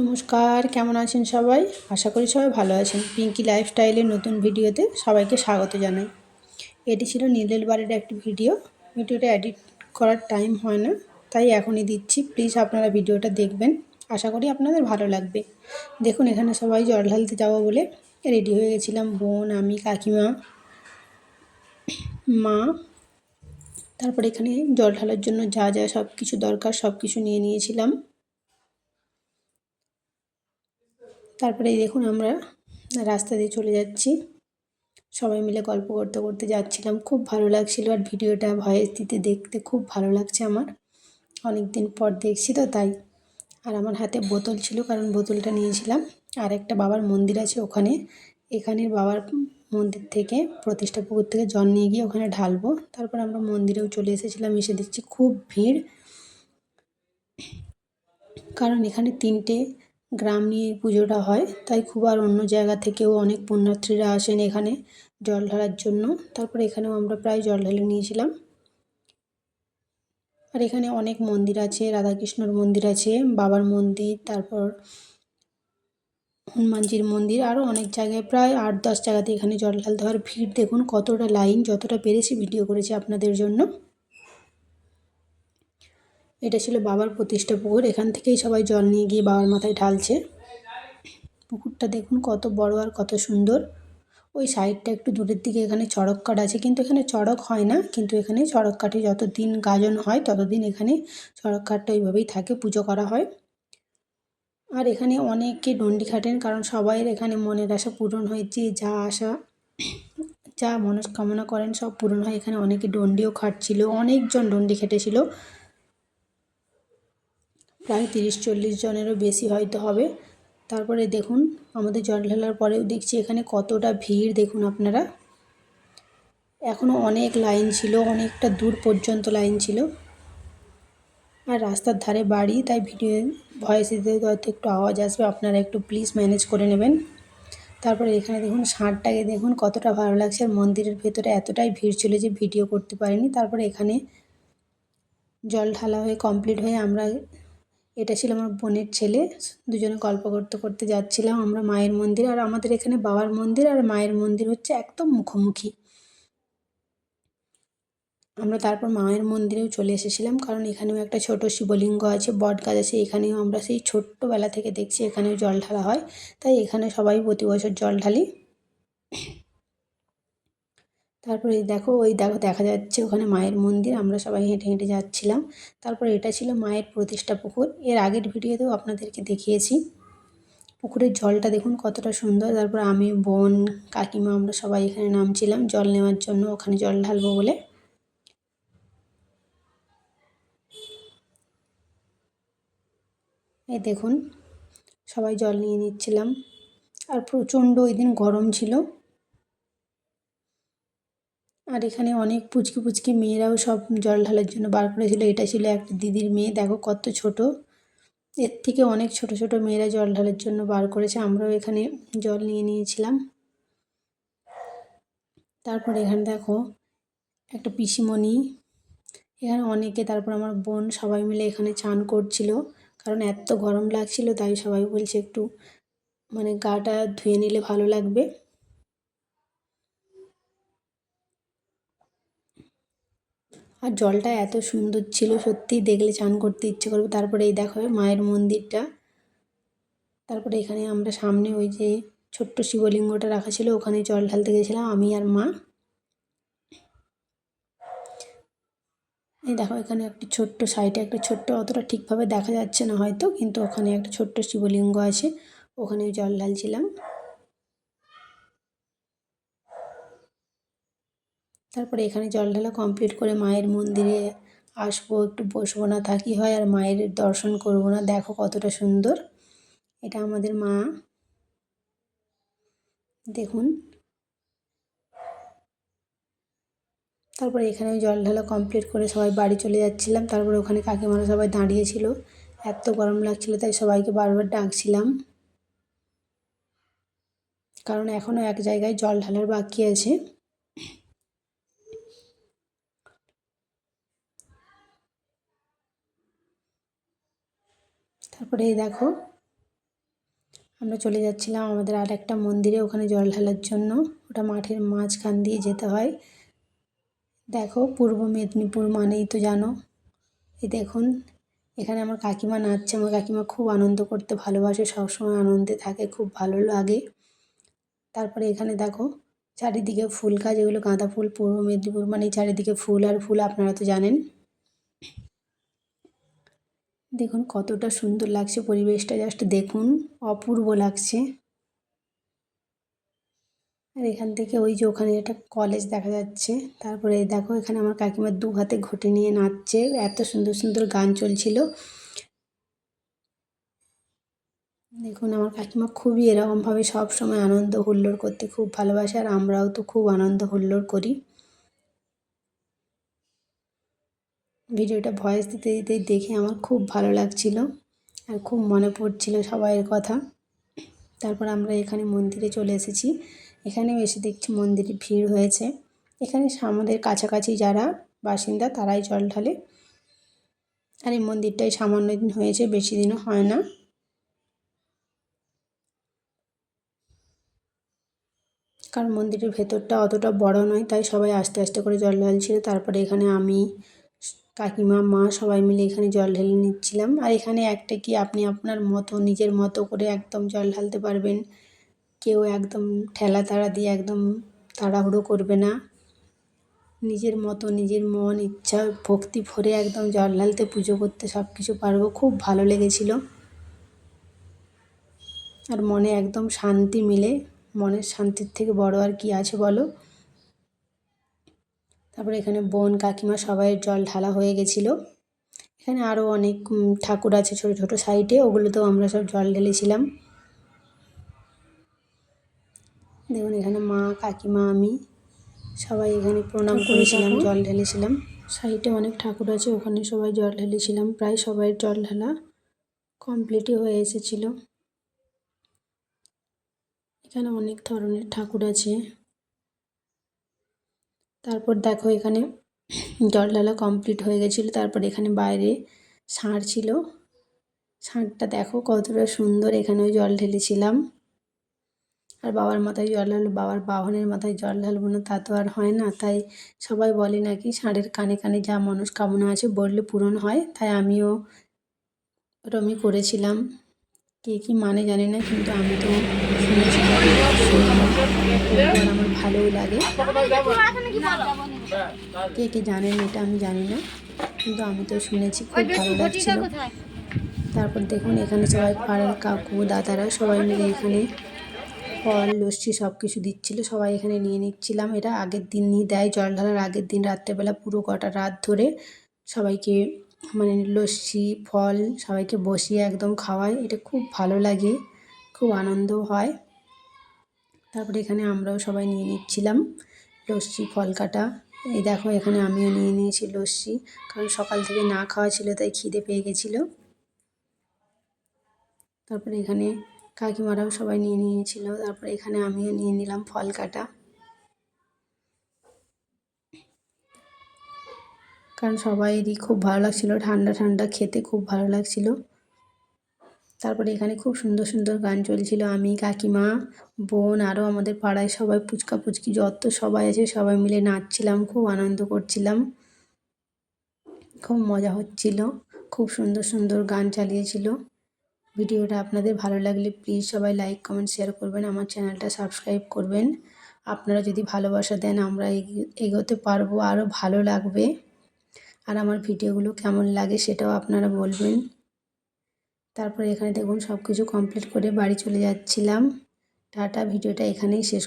নমস্কার, কেমন আছেন সবাই? আশা করি সবাই ভালো আছেন। পিঙ্কি লাইফস্টাইলের নতুন ভিডিওতে সবাইকে স্বাগত জানাই। এটি ছিল নীলের বাড়ির একটি ভিডিও। ভিডিওটা এডিট করার টাইম হয় না, তাই এখনই দিচ্ছি। প্লিজ আপনারা ভিডিওটা দেখবেন। আশা করি আপনাদের ভালো লাগবে। দেখুন, এখানে সবাই জল ঢালতে যাব বলে রেডি হয়ে গেছিলাম। বোন, আমি, কাকিমা, মা। তারপর এখানে জল ঢালার জন্য যা যা সব কিছু দরকার সব কিছু নিয়ে নিয়েছিলাম। তারপরে দেখুন আমরা রাস্তা দিয়ে চলে যাচ্ছি। সবাই মিলে গল্প করতে করতে যাচ্ছিলাম। খুব ভালো লাগছিল আর ভিডিওটা ভয়েস দিতে দেখতে খুব ভালো লাগছে আমার। অনেক দিন পর দেখছি তো তাই। আর আমার হাতে বোতল ছিল কারণ বোতলটা নিয়েছিলাম। আর একটা বাবার মন্দির আছে ওখানে। এখানের বাবার মন্দির থেকে প্রতিষ্ঠা পুকুর থেকে জল নিয়ে গিয়ে ওখানে ঢালবো। তারপর আমরা মন্দিরেও চলে এসেছিলাম। এসে দেখছি খুব ভিড়। কারণ এখানে তিনটে গ্রাম নিয়ে পুজোটা হয়। তাই খুব আর অন্য জায়গা থেকেও অনেক পুণ্যার্থীরা আসেন এখানে জল ঢালার জন্য। তারপরে এখানেও আমরা প্রায় জল ঢেলে নিয়েছিলাম। আর এখানে অনেক মন্দির আছে, রাধাকৃষ্ণর মন্দির আছে, বাবার মন্দির, তারপর হনুমানজির মন্দির আরও অনেক জায়গায়। প্রায় আট দশ জায়গাতে এখানে জল ঢালতে হয়। ভিড় দেখুন কতটা লাইন, যতটা পেরেছি ভিডিও করেছি আপনাদের জন্য। এটা ছিল বাবার প্রতিষ্ঠা পুকুর। এখান থেকেই সবাই জল নিয়ে গিয়ে বাবার মাথায় ঢালছে। পুকুরটা দেখুন কত বড় আর কত সুন্দর। ওই সাইডটা একটু দূরের দিকে এখানে চড়ক কাঠ আছে। কিন্তু এখানে চড়ক হয় না। কিন্তু এখানে চড়ক কাঠে যতদিন গাজন হয়, ততদিন এখানে চড়ক কাঠটা ওইভাবেই থাকে, পুজো করা হয়। আর এখানে অনেকে ডন্ডি খাটেন, কারণ সবাইয়ের এখানে মনের আশা পূরণ হয়েছে যা আশা, যা মনস্কামনা করেন সব পূরণ হয়। এখানে অনেকে ডন্ডিও খাটছিল, অনেকজন ডন্ডি খেটেছিল। প্রায় তিরিশ চল্লিশ জনেরও বেশি হয়তো হবে। তারপরে দেখুন, আমাদের জল ঢালার পরেও দেখছি এখানে কতটা ভিড়, দেখুন আপনারা। এখনও অনেক লাইন ছিল, অনেকটা দূর পর্যন্ত লাইন ছিল। আর রাস্তার ধারে বাড়ি, তাই ভিডিও ভয়েস দিতে হয়তো একটু আওয়াজ আসবে, আপনারা একটু প্লিজ ম্যানেজ করে নেবেন। তারপরে এখানে দেখুন ষাঁড়টাকে দেখুন, কতটা ভালো লাগছে। আর মন্দিরের ভেতরে এতটাই ভিড় ছিল যে ভিডিও করতে পারিনি। তারপরে এখানে জল ঢালা হয়ে কমপ্লিট হয়ে আমরা এটা ছিল আমার বোনের ছেলে। দুজনে গল্প করতে করতে যাচ্ছিলাম আমরা মায়ের মন্দির। আর আমাদের এখানে বাবার মন্দির আর মায়ের মন্দির হচ্ছে একদম মুখোমুখি। আমরা তারপর মায়ের মন্দিরেও চলে এসেছিলাম কারণ এখানেও একটা ছোট শিবলিঙ্গ আছে, বট গাছ আছে। এখানেও আমরা সেই ছোট্টবেলা থেকে দেখছি এখানেও জল ঢালা হয়। তাই এখানে সবাই প্রতি বছর জল ঢালি। তারপরে দেখো ওই দেখো দেখা যাচ্ছে ওখানে মায়ের মন্দির, আমরা সবাই হেঁটে হেঁটে যাচ্ছিলাম। তারপরে এটা ছিল মায়ের প্রতিষ্ঠা পুকুর। এর আগের ভিডিওতেও আপনাদেরকে দেখিয়েছি। পুকুরের জলটা দেখুন কতটা সুন্দর। তারপর আমি, বোন, কাকিমা আমরা সবাই এখানে নামছিলাম জল নেওয়ার জন্য, ওখানে জল ঢালবো বলে। এই দেখুন, সবাই জল নিয়ে নিচ্ছিলাম। আর প্রচণ্ড ওই দিন গরম ছিল। আর এখানে অনেক পুচকি পুচকি মেয়েরাও সব জল ঢালার জন্য বার করেছিল। এটা ছিল একটা দিদির মেয়ে। দেখো কত ছোট। এর থেকে অনেক ছোট ছোট মেয়েরা জল ঢালার জন্য বার করেছে। আমরাও এখানে জল নিয়ে নিয়েছিলাম। তারপর এখানে দেখো একটা পিসিমণি। এখানে অনেকে, তারপর আমার বোন সবাই মিলে এখানে চান করছিল। কারণ এত গরম লাগছিল, তাই সবাই বলছে একটু মানে গাটা ধুয়ে নিলে ভালো লাগবে। আর জলটা এত সুন্দর ছিল সত্যি দেখলে চান করতে ইচ্ছে করবে। তারপরে এই দেখো মায়ের মন্দিরটা। তারপরে এখানে আমরা সামনে ওই যে ছোট্ট শিবলিঙ্গটা রাখা ছিল, ওখানে জল ঢালতে গেছিলাম, আমি আর মা। এই দেখো এখানে একটি ছোট্ট সাইডে একটা ছোট্ট, অতটা ঠিকভাবে দেখা যাচ্ছে না হয়তো, কিন্তু ওখানে একটা ছোট্ট শিবলিঙ্গ আছে ওখানে জল ঢালছিলাম। তারপরে এখানে জল ঢালা কমপ্লিট করে মায়ের মন্দিরে আসব, একটু বসবো না থাকি হয়? আর মায়ের দর্শন করব না। দেখো কতটা সুন্দর। এটা আমাদের মা। দেখুন। তারপরে এখানে জল ঢালা কমপ্লিট করে সবাই বাড়ি চলে যাচ্ছিলাম। তারপরে ওখানে কাকিমারা সবাই দাঁড়িয়েছিল। এত গরম লাগছিল, তাই সবাইকে বারবার ডাকছিলাম। কারণ এখনও এক জায়গায় জল ঢালার বাকি আছে। তারপরে দেখো, আমরা চলে যাচ্ছিলাম আমাদের আর একটা মন্দিরে ওখানে জল ঢালার জন্য। ওটা মাঠের মাঝখান দিয়ে যেতে হয়। দেখো, পূর্ব মেদিনীপুর মানেই তো জানো। এই দেখুন, এখানে আমার কাকিমা নাচছে। আমার কাকিমা খুব আনন্দ করতে ভালোবাসে, সবসময় আনন্দে থাকে, খুব ভালো লাগে। তারপরে এখানে দেখো, চারিদিকে ফুল গাছ, এগুলো গাঁদা ফুল, পূর্ব মেদিনীপুর মানে চারিদিকে ফুল আর ফুল, আপনারা তো জানেন। দেখুন, কতটা সুন্দর লাগছে পরিবেশটা। জাস্ট দেখুন, অপূর্ব লাগছে। আর এখান থেকে ওই যে ওখানে একটা কলেজ দেখা যাচ্ছে। তারপরে দেখো, এখানে আমার কাকিমা দু হাতে ঘটি নিয়ে নাচছে। এত সুন্দর সুন্দর গান চলছিল। দেখুন, আমার কাকিমা খুবই এরকমভাবে সব সময় আনন্দ হুল্লোড় করতে খুব ভালোবাসে, আর আমরাও তো খুব আনন্দ হুল্লোড় করি। ভিডিওটা ভয়েস দিতে দিতে দেখে আমার খুব ভালো লাগছিল আর খুব মনে পড়ছিল সবাইয়ের কথা। তারপর আমরা এখানে মন্দিরে চলে এসেছি। এখানেও এসে দেখছি মন্দিরে ভিড় হয়েছে। এখানে আমাদের কাছাকাছি যারা বাসিন্দা তারাই জল ঢালে। আর এই মন্দিরটাই সামান্য দিন হয়েছে, বেশি দিনও হয় না। কারণ মন্দিরের ভেতরটা অতটা বড় নয়, তাই সবাই আস্তে আস্তে করে জল ঢালছিল। তারপরে এখানে আমি কাকিমা, মা সবাই মিলে এখানে জল ঢেলে নিচ্ছিলাম। আর এখানে একটা কি আপনি আপনার মতো, নিজের মতো করে একদম জল ঢালতে পারবেন। কেউ একদম ঠেলা তাড়া দিয়ে একদম তাড়াহুড়ো করবে না। নিজের মতো, নিজের মন, ইচ্ছা, ভক্তি ভরে একদম জল ঢালতে, পুজো করতে সব কিছু পারব। খুব ভালো লেগেছিল। আর মনে একদম শান্তি মিলে, মনের শান্তির থেকে বড় আর কি আছে বলো? তারপরে এখানে বোন কাকিমা সবাই জল ঢালা হয়ে গেছিল। এখানে আরও অনেক ঠাকুর আছে ছোট ছোট সাইডে ওগুলোতেও আমরা সব জল ঢেলেছিলাম। দেখুন এখানে মা কাকিমা আমি সবাই এখানে প্রণাম করেছিলাম জল ঢেলেছিলাম। সাইডে অনেক ঠাকুর আছে ওখানে সবাই জল ঢেলেছিলাম প্রায় সবাই জল ঢালা কমপ্লিটই হয়ে এসেছিল। এখানে অনেক ধরনের ঠাকুর আছে। তারপর দেখো এখানে জল ঢালা কমপ্লিট হয়ে গেছিল। তারপর এখানে বাইরে ষাঁড় ছিল। ষাঁড়টা দেখো কতটা সুন্দর এখানেও জল ঢেলেছিলাম। আর বাবার মাথায় জল ঢালবো, বাবার বাহনের মাথায় জল ঢালবো না, তা তো আর হয় না। তাই সবাই বলে নাকি ষাঁড়ের কানে কানে যা মনস্কামনা আছে বললে পূরণ হয়। তাই আমিও ওরমই করেছিলাম। কে কী মানে জানি না কিন্তু আমি তো শুনেছি আমার ভালোই লাগে। কে কে জানেন এটা আমি জানি না কিন্তু আমি তো শুনেছি খুব ভালো লাগছিল। তারপর দেখুন এখানে সবাই পাড়ার কাকু দাদারা সবাই মিলে এখানে ফল লস্যি সব কিছু দিচ্ছিল। সবাই এখানে নিয়ে নিচ্ছিলাম। এটা আগের দিন নিয়ে দেয় জল ঢালার আগের দিন রাত্রেবেলা পুরো কটা রাত ধরে সবাইকে মানে লস্যি, ফল সবাইকে বসিয়ে একদম খাওয়ায় এটা খুব ভালো লাগে, খুব আনন্দ হয়। তারপরে এখানে আমরাও সবাই নিয়ে নিচ্ছিলাম লস্যি, ফল কাটা। এই দেখো, এখানে আমিও নিয়ে নিয়েছি লস্যি, কারণ সকাল থেকে না খাওয়া ছিল, তাই খিদে পেয়ে গেছিল। তারপরে এখানে কাকিমারাও সবাই নিয়ে নিয়েছিল, তারপরে এখানে আমিও নিয়ে নিলাম ফল কাটা। কারণ সবাইয়েরই খুব ভালো লাগছিল। ঠান্ডা ঠান্ডা খেতে খুব ভালো লাগছিল। তারপরে এখানে খুব সুন্দর সুন্দর গান চলছিল। আমি, কাকিমা, বোন আরও আমাদের পাড়ায় সবাই পুচকা পুচকি যত সবাই আছে সবাই মিলে নাচছিলাম, খুব আনন্দ করছিলাম। খুব মজা হচ্ছিল। খুব সুন্দর সুন্দর গান চালিয়েছিল। ভিডিওটা আপনাদের ভালো লাগলে প্লিজ সবাই লাইক, কমেন্ট, শেয়ার করবেন। আমার চ্যানেলটা সাবস্ক্রাইব করবেন। আপনারা যদি ভালোবাসা দেন, আমরা এগোতে পারব। আরও ভালো লাগবে। আর আমার ভিডিওগুলো কেমন লাগে সেটাও আপনারা বলবেন। তারপরে এখানে দেখুন সব কিছু কমপ্লিট করে বাড়ি চলে যাচ্ছিলাম। টাটা, ভিডিওটা এখানেই শেষ